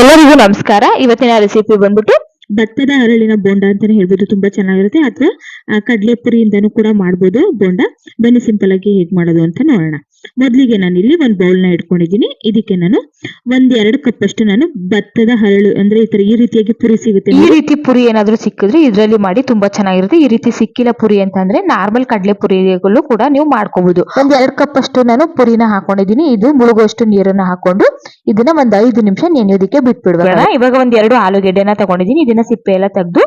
ಎಲ್ಲರಿಗೂ ನಮಸ್ಕಾರ. ಇವತ್ತಿನ ರೆಸಿಪಿ ಬಂದ್ಬಿಟ್ಟು ಭತ್ತದ ಹರಳಿನ ಬೋಂಡ ಅಂತಾನೆ ಹೇಳ್ಬೋದು ತುಂಬಾ ಚೆನ್ನಾಗಿರುತ್ತೆ. ಅಥವಾ ಕಡಲೆ ಪುರಿಯಿಂದನೂ ಕೂಡ ಮಾಡ್ಬೋದು ಬೋಂಡ. ಬನ್ನಿ ಸಿಂಪಲ್ ಆಗಿ ಹೇಗ್ ಮಾಡೋದು ಅಂತ ನೋಡೋಣ. ಮೊದಲಿಗೆ ನಾನು ಇಲ್ಲಿ ಒಂದು ಬೌಲ್ನ ಇಟ್ಕೊಂಡಿದ್ದೀನಿ. ಇದಕ್ಕೆ ನಾನು ಒಂದ್ ಎರಡು ಕಪ್ ಅಷ್ಟು ನಾನು ಭತ್ತದ ಹರಳು ಅಂದ್ರೆ ಈ ತರ ಈ ರೀತಿಯಾಗಿ ಪುರಿ ಸಿಗುತ್ತೆ ಈ ರೀತಿ ಪುರಿ ಏನಾದ್ರೂ ಸಿಕ್ಕಿದ್ರೆ ಇದರಲ್ಲಿ ಮಾಡಿ ತುಂಬಾ ಚೆನ್ನಾಗಿರುತ್ತೆ. ಈ ರೀತಿ ಸಿಕ್ಕಿಲ್ಲ ಪುರಿ ಅಂತಂದ್ರೆ ನಾರ್ಮಲ್ ಕಡಲೆ ಪುರಿಗಳು ಕೂಡ ನೀವು ಮಾಡ್ಕೋಬಹುದು ಒಂದ್ ಎರಡು ಕಪ್ ಅಷ್ಟು ನಾನು ಪುರಿನ ಹಾಕೊಂಡಿದೀನಿ ಇದು ಮುಳುಗುವಷ್ಟು ನೀರನ್ನ ಹಾಕೊಂಡು ಇದನ್ನ ಒಂದ್ ಐದು ನಿಮಿಷ ನೆನೆಯೋದಿಕ್ಕೆ ಬಿಟ್ಬಿಡ್ಬೇಡ ಇವಾಗ ಒಂದ್ ಎರಡು ಆಲೂಗೆಡ್ಡೆನ ತಗೊಂಡಿದ್ದೀನಿ. ಇದನ್ನ ಸಿಪ್ಪೆ ಎಲ್ಲ ತೆಗೆದು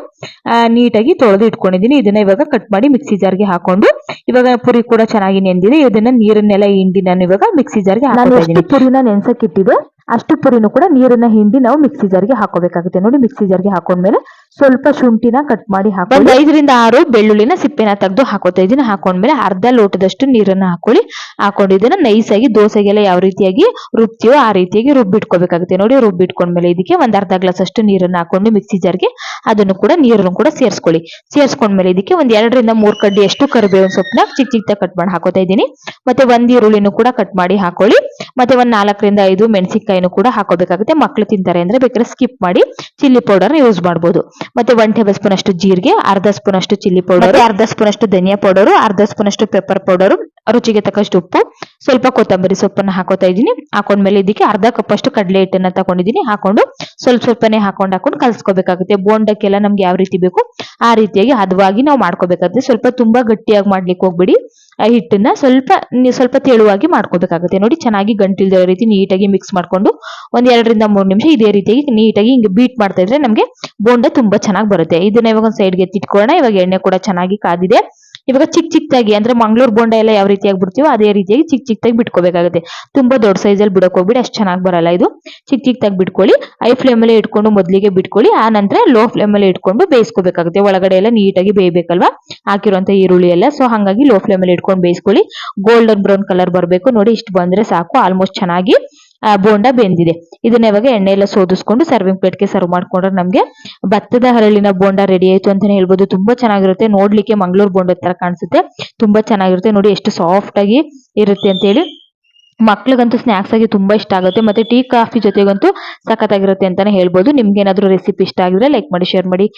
ನೀಟಾಗಿ ತೊಳೆದು ಇಟ್ಕೊಂಡಿದ್ದೀನಿ. ಇದನ್ನ ಇವಾಗ ಕಟ್ ಮಾಡಿ ಮಿಕ್ಸಿ ಜಾರ್ಗೆ ಹಾಕೊಂಡು ಇವಾಗ ಪುರಿ ಕೂಡ ಚೆನ್ನಾಗಿ ನೆಂದಿದೆ. ಇದನ್ನ ನೀರನ್ನೆಲ್ಲ ಹಿಂಡಿ ನಾನು ಇವಾಗ ಮಿಕ್ಸಿ ಜಾರ್ಗೆ ಪುರಿನ ನೆನ್ಸಕ್ ಇಟ್ಟಿದೆ ಅಷ್ಟು ಪುರಿನೂ ಕೂಡ ನೀರನ್ನ ಹಿಂಡಿ ನಾವು ಮಿಕ್ಸಿ ಜಾರ್ಗೆ ಹಾಕೋಬೇಕಾಗುತ್ತೆ. ನೋಡಿ ಮಿಕ್ಸಿ ಜಾರ್ಗೆ ಹಾಕೊಂಡ್ಮೇಲೆ ಸ್ವಲ್ಪ ಶುಂಠಿನ ಕಟ್ ಮಾಡಿ ಒಂದ್ ಹಾಕೊಂಡು ಐದರಿಂದ ಆರು ಬೆಳ್ಳುಳ್ಳಿನ ಸಿಪ್ಪೆನ ತೆಗೆದು ಹಾಕೋತಾ ಇದೀನಿ. ಹಾಕೊಂಡ್ಮೇಲೆ ಅರ್ಧ ಲೋಟದಷ್ಟು ನೀರನ್ನ ಹಾಕೊಳ್ಳಿ. ಹಾಕೊಂಡು ಇದನ್ನ ನೈಸ್ ಆಗಿ ದೋಸೆಗೆಲ್ಲ ಯಾವ ರೀತಿಯಾಗಿ ರುಬ್ತೀವೋ ಆ ರೀತಿಯಾಗಿ ರುಬ್ಬಿಟ್ಕೋಬೇಕಾಗುತ್ತೆ. ನೋಡಿ, ರುಬ್ಬಿಟ್ಕೊಂಡ್ಮೇಲೆ ಇದಕ್ಕೆ ಒಂದು ಅರ್ಧ ಗ್ಲಾಸ್ ಅಷ್ಟು ನೀರನ್ನ ಹಾಕೊಂಡು ಮಿಕ್ಸಿ ಜಾರ್ಗೆ ಅದನ್ನು ಕೂಡ ನೀರನ್ನು ಕೂಡ ಸೇರಿಸ್ಕೊಳ್ಳಿ. ಸೇರಿಸ್ಕೊಂಡ್ಮೇಲೆ ಇದಕ್ಕೆ ಒಂದ್ ಎರಡರಿಂದ ಮೂರ್ ಕಡ್ಡಿ ಅಷ್ಟು ಕರಿಬೇವಿನ ಸೊಪ್ಪನ್ನ ಚಿಕ್ಕ ಚಿಕ್ಕ ಕಟ್ ಮಾಡಿ ಹಾಕೋತಾ ಇದ್ದೀನಿ ಮತ್ತೆ ಒಂದ್ ಈರುಳ್ಳಿನೂ ಕೂಡ ಕಟ್ ಮಾಡಿ ಹಾಕೊಳ್ಳಿ. ಮತ್ತೆ ಒಂದ್ ನಾಲ್ಕರಿಂದ ಐದು ಮೆಣಸಿನಕಾಯಿನು ಕೂಡ ಹಾಕೋಬೇಕಾಗುತ್ತೆ. ಮಕ್ಳು ತಿಂತಾರೆ ಅಂದ್ರೆ ಬೇಕಾದ್ರೆ ಸ್ಕಿಪ್ ಮಾಡಿ ಚಿಲ್ಲಿ ಪೌಡರ್ ಯೂಸ್ ಮಾಡಬಹುದು ಮತ್ತೆ ಒನ್ ಟೇಬಲ್ ಸ್ಪೂನ್ ಅಷ್ಟು ಜೀರಿಗೆ ಅರ್ಧ ಸ್ಪೂನ್ ಅಷ್ಟು ಚಿಲ್ಲಿ ಪೌಡರ್ ಅರ್ಧ ಸ್ಪೂನ್ ಅಷ್ಟು ಧನಿಯಾ ಪೌಡರ್ ಅರ್ಧ ಸ್ಪೂನ್ ಅಷ್ಟು ಪೆಪ್ಪರ್ ಪೌಡರ್ ರುಚಿಗೆ ತಕ್ಕಷ್ಟು ಉಪ್ಪು ಸ್ವಲ್ಪ ಕೊತ್ತಂಬರಿ ಸೊಪ್ಪನ್ನ ಹಾಕೋತಾ ಇದ್ದೀನಿ. ಹಾಕೊಂಡ್ಮೇಲೆ ಇದಕ್ಕೆ ಅರ್ಧ ಕಪ್ ಅಷ್ಟು ಕಡಲೆ ಹಿಟ್ಟನ್ನ ತಗೊಂಡಿದ್ದೀನಿ. ಹಾಕೊಂಡು ಸ್ವಲ್ಪ ಸ್ವಲ್ಪನೇ ಹಾಕೊಂಡು ಹಾಕೊಂಡು ಕಲ್ಸ್ಕೋಬೇಕಾಗುತ್ತೆ. ಬೋಂಡಕ್ಕೆಲ್ಲ ನಮ್ಗೆ ಯಾವ ರೀತಿ ಬೇಕು ಆ ರೀತಿಯಾಗಿ ಹದವಾಗಿ ನಾವು ಮಾಡ್ಕೋಬೇಕಾಗುತ್ತೆ. ಸ್ವಲ್ಪ ತುಂಬಾ ಗಟ್ಟಿಯಾಗಿ ಮಾಡ್ಲಿಕ್ಕೆ ಹೋಗ್ಬಿಡಿ. ಆ ಹಿಟ್ಟನ್ನ ಸ್ವಲ್ಪ ಸ್ವಲ್ಪ ತೆಳುವಾಗಿ ಮಾಡ್ಕೋಬೇಕಾಗುತ್ತೆ. ನೋಡಿ ಚೆನ್ನಾಗಿ ಗಂಟಿಲ್ದಿರೋ ರೀತಿ ನೀಟಾಗಿ ಮಿಕ್ಸ್ ಮಾಡ್ಕೊಂಡು ಒಂದ್ ಎರಡರಿಂದ ಮೂರು ನಿಮಿಷ ಇದೇ ರೀತಿಯಾಗಿ ನೀಟಾಗಿ ಹಿಂಗೆ ಬೀಟ್ ಮಾಡ್ತಾ ಇದ್ರೆ ನಮ್ಗೆ ಬೋಂಡ ತುಂಬಾ ಚೆನ್ನಾಗಿ ಬರುತ್ತೆ. ಇದನ್ನ ಇವಾಗ ಒಂದು ಸೈಡ್ಗೆ ಎತ್ತಿಟ್ಕೊಳ್ಳೋಣ. ಇವಾಗ ಎಣ್ಣೆ ಕೂಡ ಚೆನ್ನಾಗಿ ಕಾದಿದೆ. ಇವಾಗ ಚಿಕ್ಕ ಚಿಕ್ಕದಾಗಿ ಅಂದ್ರೆ ಮಂಗಳೂರು ಬೋಂಡ ಎಲ್ಲ ಯಾವ ರೀತಿಯಾಗಿ ಬಿಡ್ತೀವೋ ಅದೇ ರೀತಿಯಾಗಿ ಚಿಕ್ಕ ಚಿಕ್ಕದಾಗಿ ಬಿಟ್ಕೋಬೇಕಾಗುತ್ತೆ. ತುಂಬಾ ದೊಡ್ಡ ಸೈಜಲ್ಲಿ ಬಿಡಕ್ ಹೋಗ್ಬಿಡಿ, ಅಷ್ಟು ಚೆನ್ನಾಗಿ ಬರಲ್ಲ ಇದು. ಚಿಕ್ಕ ಚಿಕ್ಕದಾಗಿ ಬಿಟ್ಕೊಳ್ಳಿ ಐ ಫ್ಲೇಮಲ್ಲೇ ಇಟ್ಕೊಂಡು ಮೊದಲಿಗೆ ಬಿಟ್ಕೊಳ್ಳಿ, ಆ ನಂತರ ಲೋ ಅಲ್ಲಿ ಇಟ್ಕೊಂಡು ಬೇಯಿಸ್ಕೋಬೇಕಾಗುತ್ತೆ. ಒಳಗಡೆ ಎಲ್ಲ ನೀಟಾಗಿ ಬೇಯಬೇಕಲ್ವಾ? ಹಾಕಿರುವಂತ ಈರುಳ್ಳಿ ಎಲ್ಲ. ಸೊ ಹಾಗಾಗಿ ಲೋ ಫ್ಲೇಮ್ ಅಲ್ಲಿ ಇಟ್ಕೊಂಡು ಬೇಯಿಸ್ಕೊಳ್ಳಿ. ಗೋಲ್ಡನ್ ಬ್ರೌನ್ ಕಲರ್ ಬರಬೇಕು. ನೋಡಿ, ಇಷ್ಟು ಬಂದ್ರೆ ಸಾಕು. ಆಲ್ಮೋಸ್ಟ್ ಚೆನ್ನಾಗಿ ಬೋಂಡ ಬೆಂದಿದೆ. ಇದನ್ನ ಇವಾಗ ಎಣ್ಣೆ ಎಲ್ಲ ಸೋದಿಸ್ಕೊಂಡು ಸರ್ವಿಂಗ್ ಪ್ಲೇಟ್ಗೆ ಸರ್ವ್ ಮಾಡ್ಕೊಂಡ್ರೆ ನಮ್ಗೆ ಭತ್ತದ ಹರಳಿನ ಬೋಂಡ ರೆಡಿ ಆಯ್ತು ಅಂತಾನೆ ಹೇಳ್ಬೋದು. ತುಂಬಾ ಚೆನ್ನಾಗಿರುತ್ತೆ. ನೋಡ್ಲಿಕ್ಕೆ ಮಂಗಳೂರು ಬೋಂಡ ತರ ಕಾಣಿಸುತ್ತೆ. ತುಂಬಾ ಚೆನ್ನಾಗಿರುತ್ತೆ. ನೋಡಿ ಎಷ್ಟು ಸಾಫ್ಟ್ ಆಗಿ ಇರುತ್ತೆ ಅಂತ ಹೇಳಿ ಮಕ್ಳಿಗಂತೂ ಸ್ನಾಕ್ಸ್ ಆಗಿ ತುಂಬಾ ಇಷ್ಟ ಆಗುತ್ತೆ. ಮತ್ತೆ ಟೀ, ಕಾಫಿ ಜೊತೆಗಂತೂ ಸಖತ್ತಾಗಿರುತ್ತೆ ಅಂತಾನೆ ಹೇಳ್ಬೋದು. ನಿಮ್ಗೆ ಏನಾದ್ರು ರೆಸಿಪಿ ಇಷ್ಟ ಆಗಿದ್ರೆ ಲೈಕ್ ಮಾಡಿ ಶೇರ್ ಮಾಡಿ.